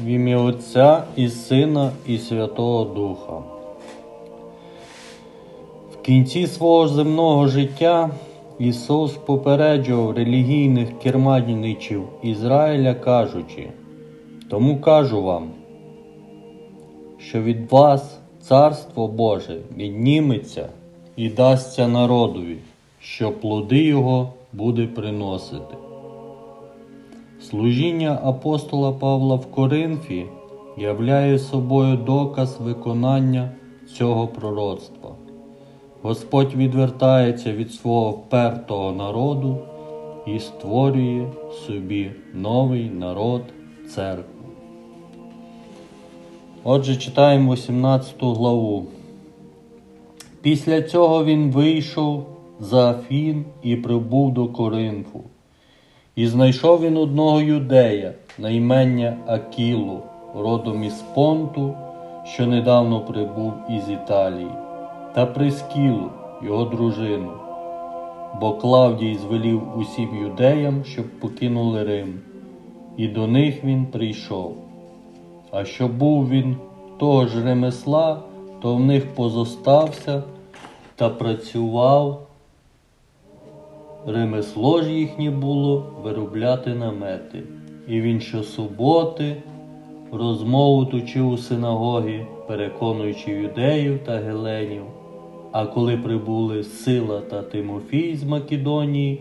В ім'я Отця і Сина і Святого Духа. В кінці свого земного життя Ісус попереджував релігійних керманичів Ізраїля, кажучи, тому кажу вам, що від вас Царство Боже відніметься і дасться народові, що плоди його буде приносити. Служіння апостола Павла в Коринфі являє собою доказ виконання цього пророцтва. Господь відвертається від свого впертого народу і створює собі новий народ церкву. Отже, читаємо 18 главу. Після цього він вийшов за Афін і прибув до Коринфу. І знайшов він одного юдея на імення Акілу, родом із Понту, що недавно прибув із Італії, та Прискілу, його дружину. Бо Клавдій звелів усім юдеям, щоб покинули Рим, і до них він прийшов. А що був він того ж ремесла, то в них позостався та працював Ремесло ж їхнє було виробляти намети. І він щосуботи розмову точив у синагогі, переконуючи юдеїв та геленів. А коли прибули Сила та Тимофій з Македонії,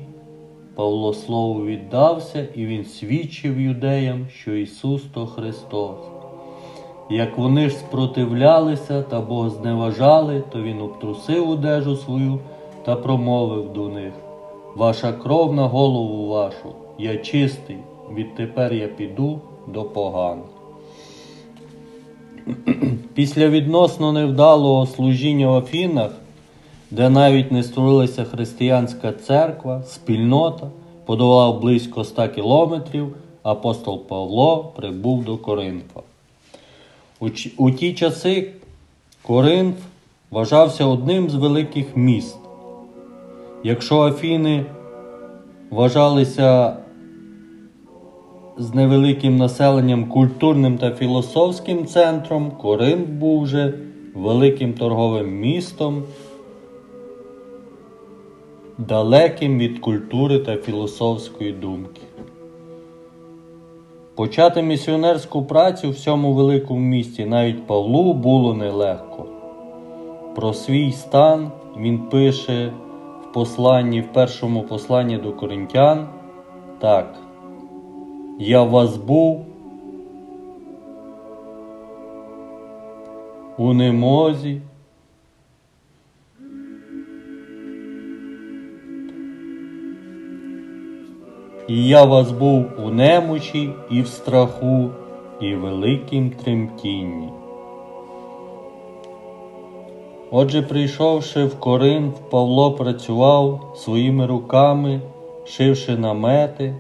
Павло слову віддався, і він свідчив юдеям, що Ісус то Христос. Як вони ж спротивлялися та Бога зневажали, то він обтрусив одежу свою та промовив до них. Ваша кров на голову вашу, я чистий, відтепер я піду до поган. Після відносно невдалого служіння в Афінах, де навіть не створилася християнська церква, спільнота, подолав близько 100 кілометрів, апостол Павло прибув до Коринфа. У, у ті часи Коринф вважався одним з великих міст. Якщо Афіни вважалися з невеликим населенням культурним та філософським центром, Коринф був вже великим торговим містом, далеким від культури та філософської думки. Почати місіонерську працю в цьому великому місті навіть Павлу було нелегко. Про свій стан він пише посланні, в першому посланні до коринтян так. Я вас був у немозі. І я вас був у немочі і в страху, і великім тремтінні. Отже, прийшовши в Коринф, Павло працював своїми руками, шивши намети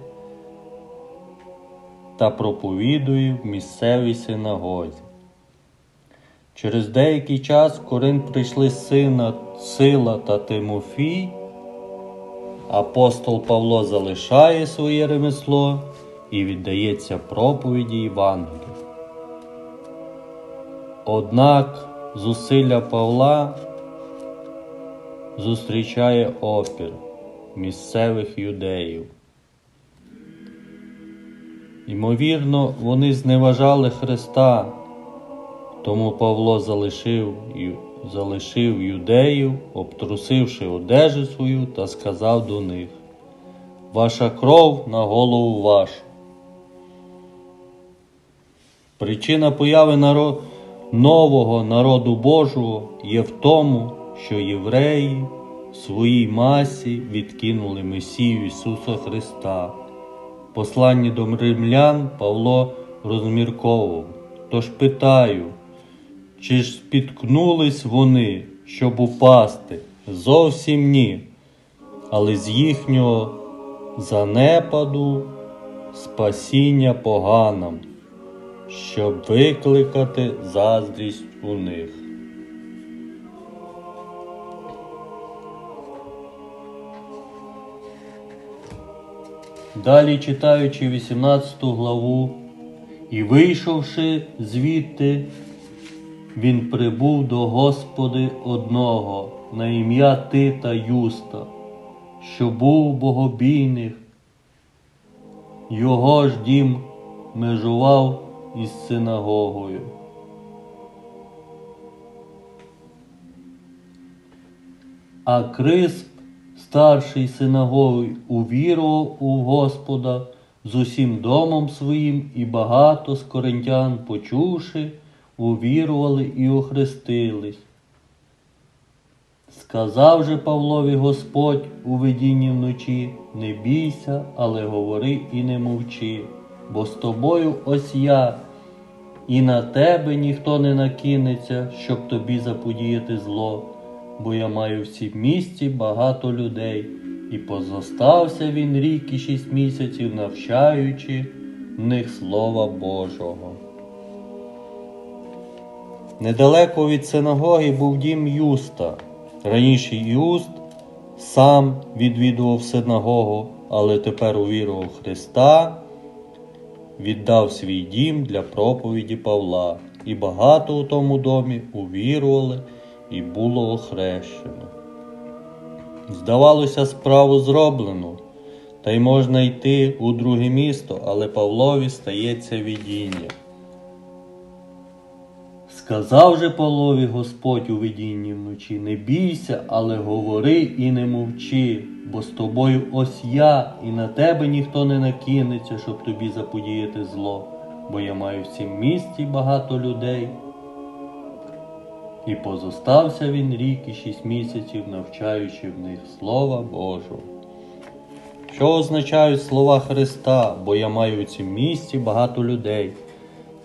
та проповідує в місцевій синагозі. Через деякий час в Коринф прийшли сина Сила та Тимофій. Апостол Павло залишає своє ремесло і віддається проповіді Євангелія. Однак зусилля Павла зустрічає опір місцевих юдеїв. Ймовірно, вони зневажали Христа, тому Павло залишив, залишив юдеїв, обтрусивши одежу свою, та сказав до них: Ваша кров на голову вашу. Причина появи наро- нового народу Божого є в тому, що євреї в своїй масі відкинули Месію Ісуса Христа. В посланні до римлян Павло розмірковував. Тож питаю, чи ж спіткнулись вони, щоб упасти? Зовсім ні. Але з їхнього занепаду спасіння поганам, щоб викликати заздрість у них. Далі читаючи 18 главу І вийшовши звідти, він прибув до Господи одного на ім'я Тита Юста, що був богобійних. Його ж дім межував із синагогою. А Крисп, старший синагоги, увірував у Господа з усім домом своїм, і багато з коринтян, почувши, увірували і охрестились. Сказав же Павлові Господь у видінні вночі, не бійся, але говори і не мовчи, бо з тобою ось я, і на тебе ніхто не накинеться, щоб тобі заподіяти зло, бо я маю в місті багато людей, і позостався він рік і шість місяців, навчаючи в них Слова Божого. Недалеко від синагоги був дім Юста. Раніше Юст сам відвідував синагогу, але тепер увірував Христа, віддав свій дім для проповіді Павла, і багато у тому домі увірували і було охрещено. Здавалося, справу зроблено, та й можна йти у друге місто, але Павлові стається видіння. Сказав же Павлові Господь у видінні вночі, не бійся, але говори і не мовчи, бо з тобою ось я, і на тебе ніхто не накинеться, щоб тобі заподіяти зло, бо я маю в цім місті багато людей. І позостався він рік і шість місяців, навчаючи в них Слова Божого. Що означають слова Христа, бо я маю в цім місті багато людей?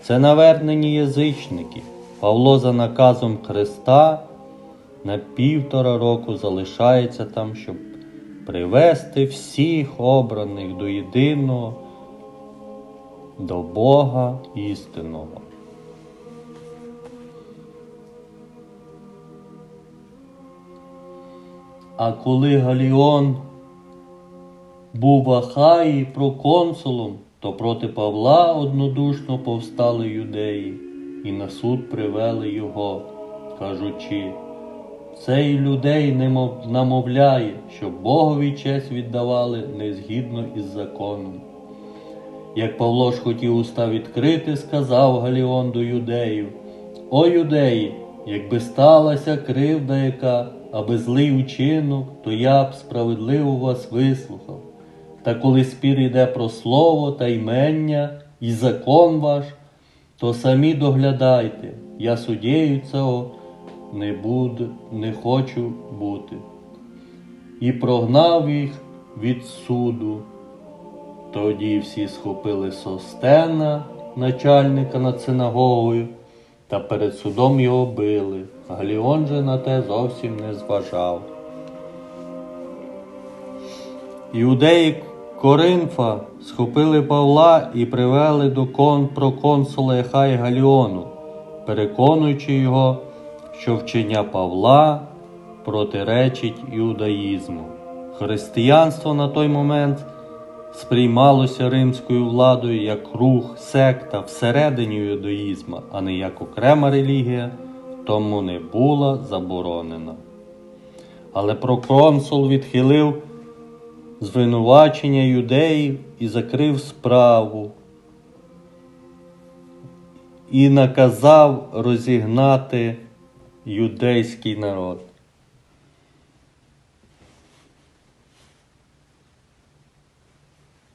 Це навернені язичники. Павло за наказом Христа на півтора року залишається там, щоб привести всіх обраних до єдиного, до Бога істинного. А коли Галіон був в Ахаї проконсулом, то проти Павла однодушно повстали юдеї і на суд привели його, кажучи, цей людей намовляє, щоб Богові честь віддавали незгідно із законом. Як Павло ж хотів уста відкрити, сказав Галіон до юдеїв: О юдеї, якби сталася кривда яка, аби злий учинок, то я б справедливо вас вислухав. Та коли спір йде про слово та ймення і закон ваш, то самі доглядайте, я суддєю цього не буду, не хочу бути. І прогнав їх від суду. Тоді всі схопили Состена, начальника над синагогою, та перед судом його били. Галіон же на те зовсім не зважав. Іудеї Коринфа схопили Павла і привели до кон проконсула Ехай Галіону, переконуючи його, що вчення Павла протиречить іудаїзму. Християнство на той момент сприймалося римською владою як рух, секта всередині іудаїзму, а не як окрема релігія, тому не була заборонена. Але проконсул відхилив звинувачення юдеїв і закрив справу і наказав розігнати юдейський народ.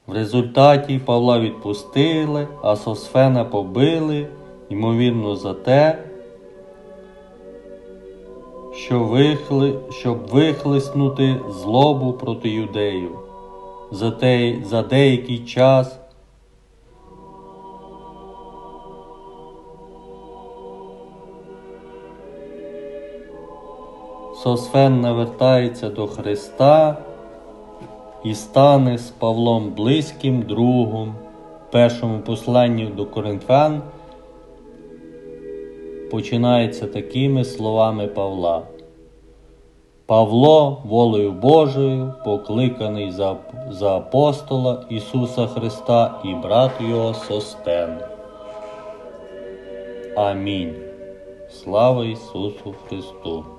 В результаті Павла відпустили, а Сосфена побили, ймовірно, за те, що вихли, щоб вихлеснути злобу проти юдеїв. За, те, за деякий час Сосфен навертається до Христа і стане з Павлом близьким другом. В першому посланні до Коринфян починається такими словами Павла. Павло, волею Божою, покликаний за за апостола Ісуса Христа і брат Його Состен. Амінь. Слава Ісусу Христу!